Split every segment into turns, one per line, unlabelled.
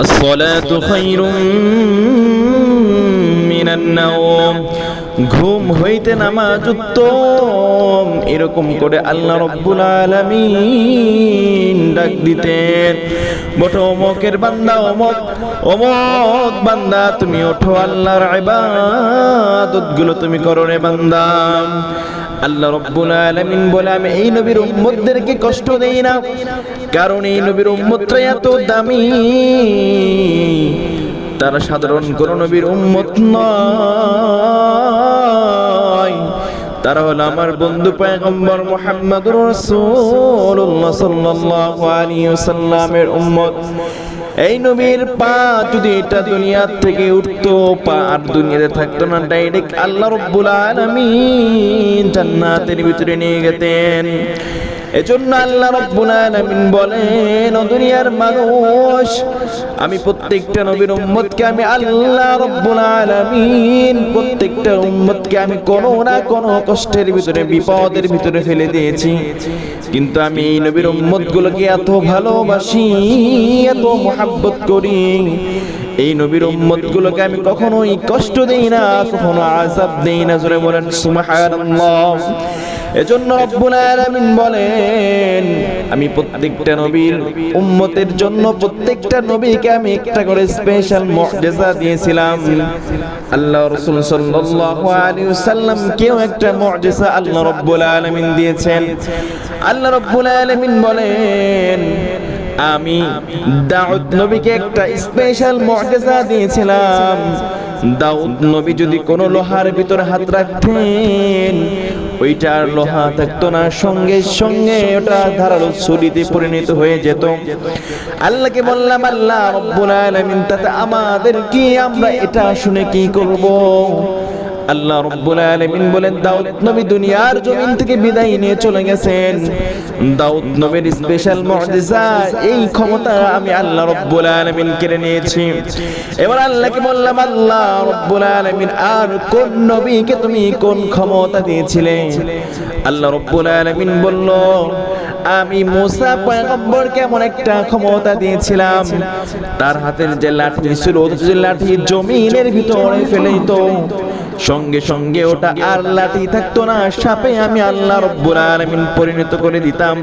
الصلاة خير من النوم ঘুম হইতে নামাজ উত্তম এরকম করে আল্লাহ রব্বুল আলামিন ডাক দিতেন বটো অমকের বান্দা অমক অমক বান্দা তুমি ওঠো আল্লাহর ইবাদত গুলো তুমি করো রে বান্দা আল্লাহ রব্বুল আলামিন বলে, আমি এই নবীর উম্মতদেরকে কষ্ট দেই না। কারণ এই নবীর উম্মতটা এত দামি। তারা সাধারণ কোন নবীর উম্মত নয়। তারা হলো আমার বন্ধু পয়গম্বর মুহাম্মদুর রাসূলুল্লাহ সাল্লাল্লাহু আলাইহি ওয়াসাল্লামের উম্মত। এই নবীর পা যদি এটা দুনিয়ার থেকে উঠতো, পা আর দুনিয়াতে থাকতো না ডাইরেক্ট আল্লাহ রব্বুল আলামিন জান্নাতের ভিতরে নিয়ে গেতেন এজন্য আল্লাহ রব্বুল আলামিন বলেন, ও দুনিয়ার মানুষ, আমি প্রত্যেকটা নবীর উম্মতকে আমি আল্লাহ রব্বুল আলামিন, প্রত্যেকটা উম্মতকে আমি কোনো না কোনো কষ্টের ভিতরে, বিপদের ভিতরে ফেলে দিয়েছি। কিন্তু আমি এই নবীর উম্মতগুলোকে এত ভালোবাসি, এত মোহাব্বত করি। এই নবীর উম্মতগুলোকে আমি কখনোই কষ্ট দেই না, কখনো আযাব দেই না। জোরে বলেন, সুবহানাল্লাহ। এজন্য রব্বুল আলামিন বলেন, আমি প্রত্যেকটা নবীর উম্মতের জন্য প্রত্যেকটা নবীকে আমি একটা করে স্পেশাল মুআজিজা দিয়েছিলাম। আল্লাহ রাসূল সাল্লাল্লাহু আলাইহি ওয়াসাল্লাম কেউ একটা মুআজিজা আল্লাহ রব্বুল আলামিন দিয়েছেন। আল্লাহ রব্বুল আলামিন বলেন, আমি দাউদ নবীকে একটা স্পেশাল মুআজিজা দিয়েছিলাম। দাউদ নবী যদি কোনো লোহার ভিতর হাত রাখতেন ওইটা আর লোহা থাকতো না, সঙ্গে সঙ্গে ওটা ধারালো ছুরিতে পরিণত হয়ে যেত। আল্লাহকে বললাম, আল্লাহ রব্বুল আলামিন, তাতে আমাদের কি আমরা এটা শুনে কি করব? আল্লাহ রব্বুল আলামিন বলেন, দাউদ নবী দুনিয়ার জমিন থেকে বিদায় নিয়ে চলে গেছেন। দাউদ নবীর স্পেশাল মুআজিজা এই ক্ষমতা আমি আল্লাহ রব্বুল আলামিন কেড়ে নিয়েছি। এবার আল্লাহকে বললাম, আল্লাহ রব্বুল আলামিন, আর কোন নবীকে তুমি কোন ক্ষমতা দিয়েছিলে? আল্লাহ রব্বুল আলামিন বলল, আমি মুসা পয়গম্বরকে এমন একটা ক্ষমতা দিয়েছিলাম। তার হাতের যে লাঠি ছিল যে লাঠি জমিনের ভিতরে ফেলে দিত সঙ্গে সঙ্গে ওটা আর থাকতো না। সাপে আমি আল্লাহ রব্বুল আলামিন পরিণত করে দিতাম।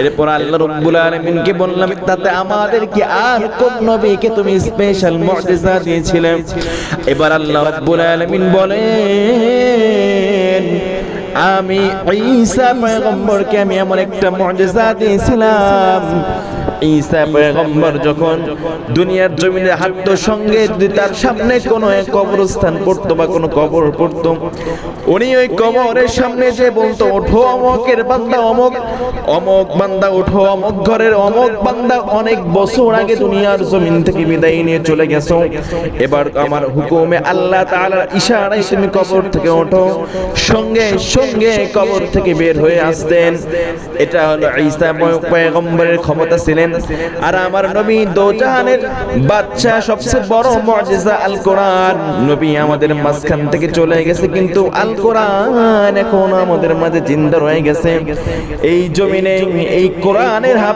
এরপর আল্লাহ রব্বুল আলামিনকে বললাম, তাতে আমাদেরকে আর কোন নবীকে তুমি স্পেশাল মুআজিজা দিয়েছিলে? এবার আল্লাহ রব্বুল আলামিন বলেন, আমি ঈসা পয়গম্বরকে আমি এমন একটা মুআজিজা দিয়েছিলাম ঈসা পয়গম্বর যখন দুনিয়ার জমিনে হাঁটতো, সঙ্গে যদি তার সামনে কোনো এক কবরস্থান পড়তো বা কোনো কবর পড়তো, উনি ওই কবরের সামনে যে বলতো, ওঠো অমকের বান্দা, অমক অমক বান্দা, ওঠো অমক ঘরের, অমক বান্দা, অনেক বছর আগে দুনিয়ার জমিন থেকে বিদায় নিয়ে চলে গেছো। এবার আমার হুকুমে আল্লাহ তাআলার ইশারায় তুমি কবর থেকে ওঠো। সঙ্গে সঙ্গে কবর থেকে বের হয়ে আসতেন। এটা হলো ঈসা পয়গম্বরের ক্ষমতা ছিলেন। আর আমার নবী দোজাহানের বাচ্চা সবচেয়ে বড় মর্যাদা আল কোরআন নবী আমাদের মাঝখান থেকে চলে গেছে, কিন্তু আল কোরআন এখন আমাদের মাঝে জিন্দা রয়ে গেছে। এই জমিনে, এই কোরআনের